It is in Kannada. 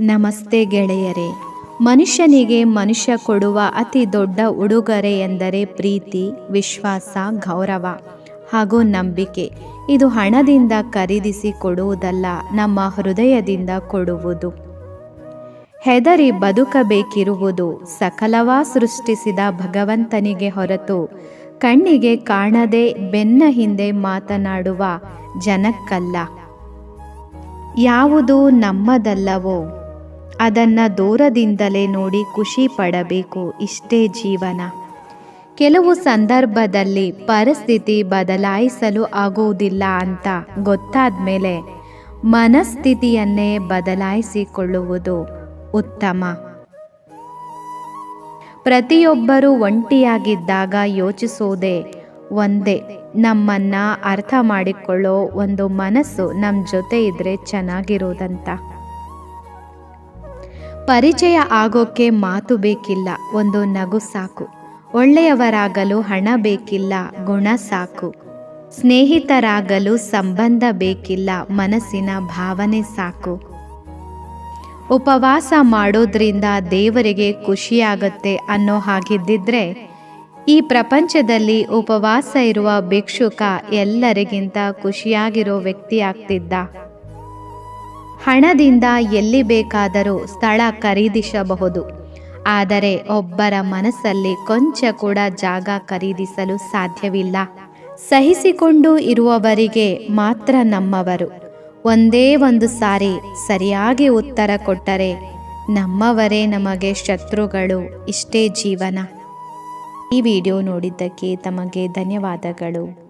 ನಮಸ್ತೆ ಗೆಳೆಯರೇ, ಮನುಷ್ಯನಿಗೆ ಮನುಷ್ಯ ಕೊಡುವ ಅತಿ ದೊಡ್ಡ ಉಡುಗೊರೆ ಎಂದರೆ ಪ್ರೀತಿ, ವಿಶ್ವಾಸ, ಗೌರವ ಹಾಗೂ ನಂಬಿಕೆ. ಇದು ಹಣದಿಂದ ಖರೀದಿಸಿ ಕೊಡುವುದಲ್ಲ, ನಮ್ಮ ಹೃದಯದಿಂದ ಕೊಡುವುದು. ಹೆದರಿ ಬದುಕಬೇಕಿರುವುದು ಸಕಲವ ಸೃಷ್ಟಿಸಿದ ಭಗವಂತನಿಗೆ ಹೊರತು, ಕಣ್ಣಿಗೆ ಕಾಣದೆ ಬೆನ್ನ ಹಿಂದೆ ಮಾತನಾಡುವ ಜನಕ್ಕಲ್ಲ. ಯಾವುದು ನಮ್ಮದಲ್ಲವೋ ಅದನ್ನು ದೂರದಿಂದಲೇ ನೋಡಿ ಖುಷಿ ಪಡಬೇಕು ಇಷ್ಟೇ ಜೀವನ. ಕೆಲವು ಸಂದರ್ಭದಲ್ಲಿ ಪರಿಸ್ಥಿತಿ ಬದಲಾಯಿಸಲು ಆಗುವುದಿಲ್ಲ ಅಂತ ಗೊತ್ತಾದ ಮೇಲೆ ಮನಸ್ಥಿತಿಯನ್ನೇ ಬದಲಾಯಿಸಿಕೊಳ್ಳುವುದು ಉತ್ತಮ. ಪ್ರತಿಯೊಬ್ಬರೂ ಒಂಟಿಯಾಗಿದ್ದಾಗ ಯೋಚಿಸೋದೇ ಒಂದೇ, ನಮ್ಮನ್ನು ಅರ್ಥ ಮಾಡಿಕೊಳ್ಳೋ ಒಂದು ಮನಸ್ಸು ನಮ್ಮ ಜೊತೆ ಇದ್ದರೆ ಚೆನ್ನಾಗಿರೋದಂತ. ಪರಿಚಯ ಆಗೋಕ್ಕೆ ಮಾತು ಬೇಕಿಲ್ಲ, ಒಂದು ನಗು ಸಾಕು. ಒಳ್ಳೆಯವರಾಗಲು ಹಣ ಬೇಕಿಲ್ಲ, ಗುಣ ಸಾಕು. ಸ್ನೇಹಿತರಾಗಲು ಸಂಬಂಧ ಬೇಕಿಲ್ಲ, ಮನಸ್ಸಿನ ಭಾವನೆ ಸಾಕು. ಉಪವಾಸ ಮಾಡೋದ್ರಿಂದ ದೇವರಿಗೆ ಖುಷಿಯಾಗತ್ತೆ ಅನ್ನೋ ಹಾಗಿದ್ದಿದ್ರೆ, ಈ ಪ್ರಪಂಚದಲ್ಲಿ ಉಪವಾಸ ಇರುವ ಭಿಕ್ಷುಕ ಎಲ್ಲರಿಗಿಂತ ಖುಷಿಯಾಗಿರೋ ವ್ಯಕ್ತಿ ಆಗ್ತಿದ್ದ. ಹಣದಿಂದ ಎಲ್ಲಿ ಬೇಕಾದರೂ ಸ್ಥಳ ಖರೀದಿಸಬಹುದು. ಆದರೆ ಒಬ್ಬರ ಮನಸ್ಸಲ್ಲಿ ಕೊಂಚ ಕೂಡ ಜಾಗ ಖರೀದಿಸಲು ಸಾಧ್ಯವಿಲ್ಲ. ಸಹಿಸಿಕೊಂಡು ಇರುವವರಿಗೆ ಮಾತ್ರ ನಮ್ಮವರು. ಒಂದೇ ಒಂದು ಸಾರಿ ಸರಿಯಾಗಿ ಉತ್ತರ ಕೊಟ್ಟರೆ ನಮ್ಮವರೇ ನಮಗೆ ಶತ್ರುಗಳು, ಇಷ್ಟೇ ಜೀವನ. ಈ ವಿಡಿಯೋ ನೋಡಿದ್ದಕ್ಕೆ ತಮಗೆ ಧನ್ಯವಾದಗಳು.